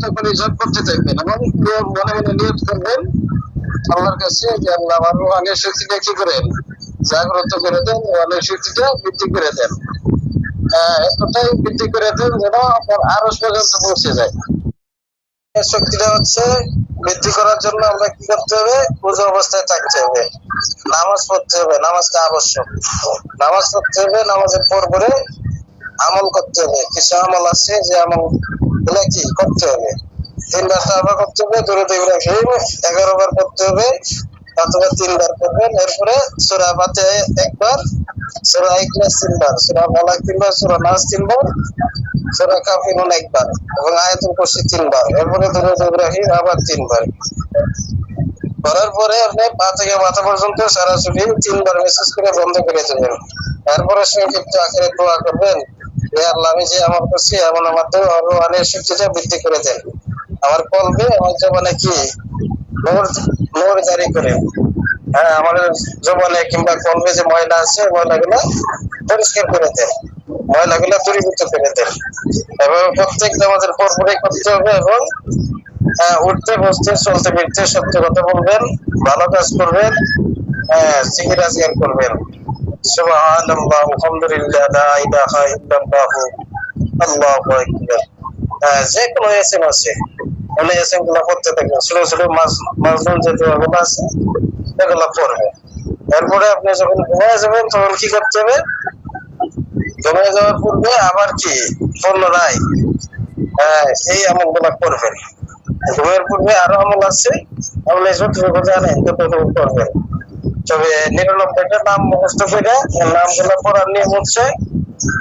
তখন হিসাব করতে থাকবেন এবং মনে মনে নিয়ত করবেন। আল্লাহর কাছে যে আল্লাহ আমার রুহানের শক্তিটা কি করেন? জাগ্রত করে দেন, রুহানের শক্তিটা বৃদ্ধি করে দেন। এতটাই বৃদ্ধি করে দেন যেন আপনার আরস পর্যন্ত পৌঁছে যায়। শক্তিটা হচ্ছে বৃদ্ধি করার জন্য আমরা কি করতে হবে? পুজো অবস্থায় থাকতে হবে। নামাজ পড়তে হবে, নামাজটা আবশ্যক। নামাজ পড়তে হবে, নামাজের পর পরে আমল করতে হবে। কিছু আমল আছে যে আমল গুলা কি করতে হবে। তিনবার তাওবা করতে হবে এগারো বার করতে হবে, অথবা তিনবার করবেন। এরপরে সুরা পাতে একবার, সুরা ইখলাস তিনবার, সুরা মালাক তিনবার, সুরা তিনবার, সুরা একবার, এবং আয়াতুল তিনবার। এরপরে আবার তিনবার। করার পরে আপনি পা থেকে মাথা পর্যন্ত সারা শরীর তিনবার মেসেজ করে বন্ধ করে দেবেন। তারপরে সংক্ষিপ্ত আকারে দোয়া করবেন। আল্লাহ আমি যে আমার করছি এমন আমার তো আরও অনেক শক্তিটা বৃদ্ধি করে দেন আমার কলবে আমার জবানে কি? নূর জারি করে। হ্যাঁ আমার জবানে কিংবা কলবে যে ময়লা আছে ময়লাগুলো পরিষ্কার করে দেন ময়লাগুলো দূরীভূত করে দেন এবং প্রত্যেক আমাদের পরপরই করতে হবে এবং হ্যাঁ, উঠতে বসতে চলতে ফিরতে সত্য কথা বলবেন ভালো কাজ করবেন হ্যাঁ সিগি রাজগার করবেন। সুবহানাল্লাহ আলহামদুলিল্লাহ লা ইলাহা ইল্লাল্লাহ আল্লাহু আকবার। হ্যাঁ, যে কোনো এসএম আছে। মানে এসএমগুলো পড়তে থাকবেন। ছোট ছোট মাছগুলো যে দোয়াগুলো আছে এগুলো পড়বে এরপরে আপনি যখন ঘুমায় যাবেন তখন কি করতে হবে? ঘুমায় যাওয়ার পূর্বে আবার কি? পুনরায় এই আমলগুলো করবেন ঘুমের পূর্বে আরও আমল আছে। আপনি যতটুকু জানেন ততটুকু করবেন তবে নিরানব্বইটা নাম মুখস্থ করে নামগুলো পড়ার নিয়ম হচ্ছে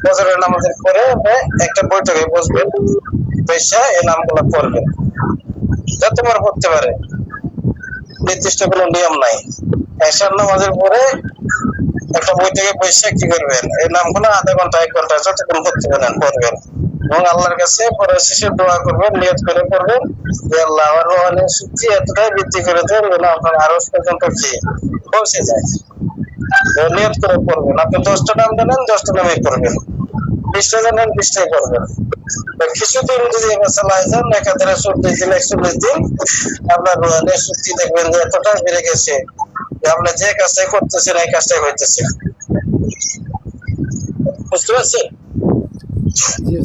বছরের নামাজের পরে একটা বৈঠকে বসবেন, বসে এই নামগুলো পড়বেন। পড়তে পারে। নির্দিষ্ট কোনো নিয়ম নাই। এসার নামাজের পরে একটা বৈঠকে বসে কি করবেন? এই নামগুলো আধা ঘণ্টা, এক ঘণ্টা যতক্ষণ করতে পারেন, পড়বেন। এবং আল্লাহর কাছে পরে শেষে দোয়া করবেন, নিয়ত করে করবেন যে আল্লাহ আমার রোহানের শক্তি এতটাই বৃদ্ধি করে দেন যেন আপনার আরও পর্যন্ত কি পৌঁছে যায়। নিয়ত করে করবেন আপনি দশটা নাম জানেন দশটা নামে করবেন। বিশটা জানেন, বিশটাই করবেন। কিছুদিন যদি এবার যান একাধারে চল্লিশ দিন, একচল্লিশ দিন আপনার রোহানের শক্তি দেখবেন যে এতটা বেড়ে গেছে যে আপনি যে কাজটাই করতেছেন, এই কাজটাই হইতেছে। বুঝতে পারছেন? জি